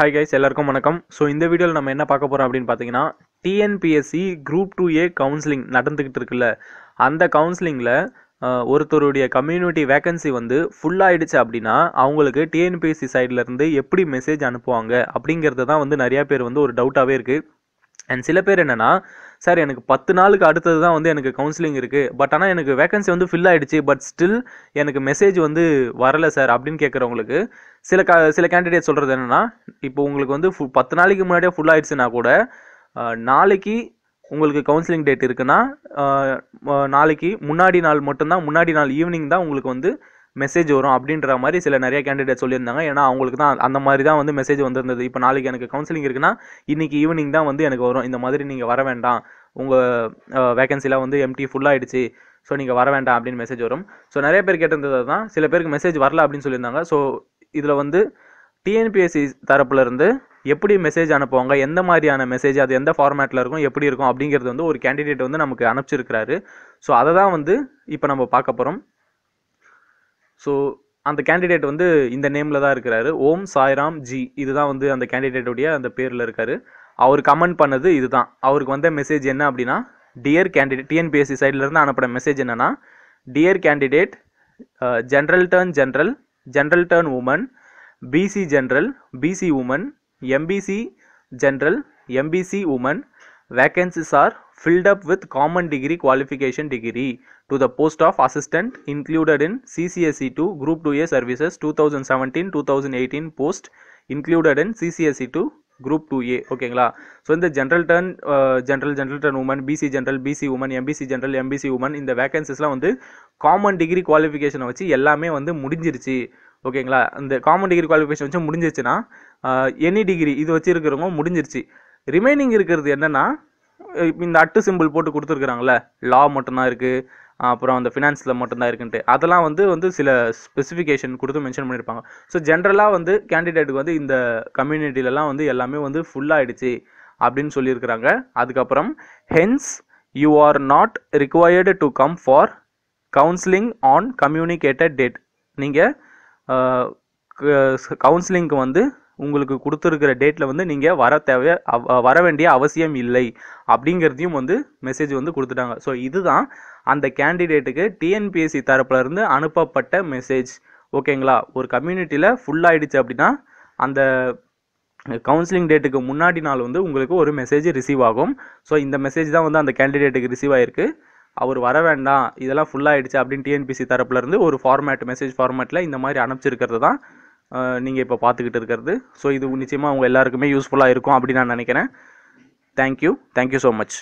Hi guys எல்லாருக்கும் வணக்கம். So இந்த வீடியோவில் நம்ம என்ன பார்க்க போகிறோம் அப்படின்னு பார்த்தீங்கன்னா TNPSC group two A counselling நடந்துக்கிட்டு இருக்குல்ல. அந்த கவுன்சிலிங்கில் ஒருத்தருடைய கம்யூனிட்டி வேகன்சி வந்து ஃபுல்லாகிடுச்சு அப்படின்னா அவங்களுக்கு டிஎன்பிஎஸ்சி சைட்லேருந்து எப்படி மெசேஜ் அனுப்புவாங்க அப்படிங்கிறது தான் வந்து நிறையா பேர் வந்து ஒரு டவுட்டாகவே இருக்குது அண்ட் சில பேர் என்னென்னா சார் எனக்கு பத்து நாளுக்கு அடுத்தது தான் வந்து எனக்கு கவுன்சிலிங் இருக்குது பட் ஆனால் எனக்கு வேகன்சி வந்து ஃபில் ஆகிடுச்சு பட் ஸ்டில் எனக்கு மெசேஜ் வந்து வரலை சார் அப்படின்னு கேட்குறவங்களுக்கு சில க சில கேண்டிடேட் சொல்கிறது என்னென்னா இப்போ உங்களுக்கு வந்து ஃபு- பத்து நாளைக்கு முன்னாடியே ஃபுல் ஆகிடுச்சுன்னா கூட நாளைக்கு உங்களுக்கு கவுன்சிலிங் டேட் இருக்குன்னா நாளைக்கு முன்னாடி நாள் மட்டும்தான் முன்னாடி நாள் ஈவினிங் தான் உங்களுக்கு வந்து மெசேஜ் வரும் அப்படின்ற மாதிரி சில நிறைய கேண்டிடேட் சொல்லியிருந்தாங்க. ஏன்னா அவங்களுக்கு தான் அந்த மாதிரி தான் வந்து மெசேஜ் வந்திருந்தது. இப்போ நாளைக்கு எனக்கு கவுன்சிலிங் இருக்குன்னா இன்னைக்கு ஈவினிங் தான் வந்து எனக்கு வரும். இந்த மாதிரி நீங்கள் வர வேண்டாம். உங்கள் வேகன்சிலாம் வந்து எம்டி ஃபுல்லாகிடுச்சு ஸோ நீங்கள் வர வேண்டாம் அப்படின்னு மெசேஜ் வரும். ஸோ நிறைய பேர் கேட்டிருந்தது தான். சில பேருக்கு மெசேஜ் வரல அப்படின்னு சொல்லியிருந்தாங்க. ஸோ இதில் வந்து டிஎன்பிஎஸ்சி தரப்புலேருந்து எப்படி மெசேஜ் அனுப்புவாங்க? எந்த மாதிரியான மெசேஜ் அது எந்த ஃபார்மேட்டில் இருக்கும்? எப்படி இருக்கும்? அப்படிங்கிறது வந்து ஒரு கேண்டிடேட் வந்து நமக்கு அனுப்பிச்சிருக்கிறாரு. ஸோ அதை தான் வந்து இப்போ நம்ம பார்க்க போகிறோம் ஸோ அந்த கேண்டிடேட் வந்து இந்த நேமில் தான் இருக்கிறாரு. ஓம் சாய்ராம் ஜி. இதுதான் வந்து அந்த கேண்டிடேட்டுடைய அந்த பேரில் இருக்காரு. அவர் கமெண்ட் பண்ணது இதுதான். அவருக்கு வந்த மெசேஜ் என்ன அப்படின்னா டியர் கேண்டிடேட் டிஎன்பிஎஸ்சி சைட்லேருந்து அனுப்பின மெசேஜ் என்னன்னா dear candidate general turn general general turn women BC general BC women MBC general MBC women vacancies are filled up with common degree qualification degree to the post of assistant included in CCSE 2 Group 2A services 2017-2018 post included in CCSE 2 Group 2A ஓகேங்களா so இந்த general turn general general turn women BC general BC women MBC general MBC women இந்த வேகன்சிஸ்லாம் வந்து common degree குவாலிஃபிகேஷனை வச்சு எல்லாமே வந்து முடிஞ்சிருச்சு. ஓகேங்களா இந்த காமன் டிகிரி குவாலிஃபிகேஷன் வச்சு முடிஞ்சிருச்சுன்னா uh, எனி டிகிரி இது வச்சு இருக்கிறவங்க முடிஞ்சிருச்சு. ரிமைனிங் இருக்கிறது என்னன்னா இந்த அட்டு சிம்பிள் போட்டு கொடுத்துருக்குறாங்கல்ல லா மட்டும்தான் இருக்குது அப்புறம் அந்த ஃபினான்ஸில் மட்டும்தான் இருக்குன்ட்டு அதெல்லாம் வந்து வந்து சில ஸ்பெசிஃபிகேஷன் கொடுத்து மென்ஷன் பண்ணியிருப்பாங்க ஸோ ஜென்ரலாக வந்து கேண்டிடேட்டுக்கு வந்து இந்த கம்யூனிட்டிலலாம் வந்து எல்லாமே வந்து ஃபுல்லாகிடுச்சு அப்படின்னு சொல்லியிருக்கிறாங்க அதுக்கப்புறம் hence you are not required to come for counselling on communicated date நீங்கள் கவுன்சிலிங்க்கு வந்து உங்களுக்கு கொடுத்துருக்கிற டேட்டில் வந்து நீங்கள் வர தேவை வர வேண்டிய அவசியம் இல்லை. அப்படிங்கிறதையும் வந்து மெசேஜ் வந்து கொடுத்துட்டாங்க. ஸோ இதுதான் அந்த கேண்டிடேட்டுக்கு டிஎன்பிஎஸ்சி தரப்புலேருந்து அனுப்பப்பட்ட மெசேஜ் ஓகேங்களா ஒரு கம்யூனிட்டியில் ஃபுல்லாகிடுச்சு அப்படின்னா அந்த கவுன்சிலிங் டேட்டுக்கு முன்னாடி நாள் வந்து உங்களுக்கு ஒரு மெசேஜ் ரிசீவ் ஆகும். ஸோ இந்த மெசேஜ் தான் வந்து அந்த கேண்டிடேட்டுக்கு ரிசீவ் ஆயிருக்கு. அவர் வர வேண்டாம் இதெல்லாம் ஃபுல்லாகிடுச்சு அப்படின்னு டிஎன்பிசி தரப்புலேருந்து ஒரு ஃபார்மேட் மெசேஜ் ஃபார்மேட்டில் இந்த மாதிரி அனுப்பிச்சிருக்கிறது தான் நீங்கள் இப்போ பார்த்துக்கிட்டு இருக்கிறது. ஸோ இது நிச்சயமாக உங்கள் எல்லாருக்குமே யூஸ்ஃபுல்லாக இருக்கும் அப்படின்னு நான் நினைக்கிறேன். Thank you thank you so much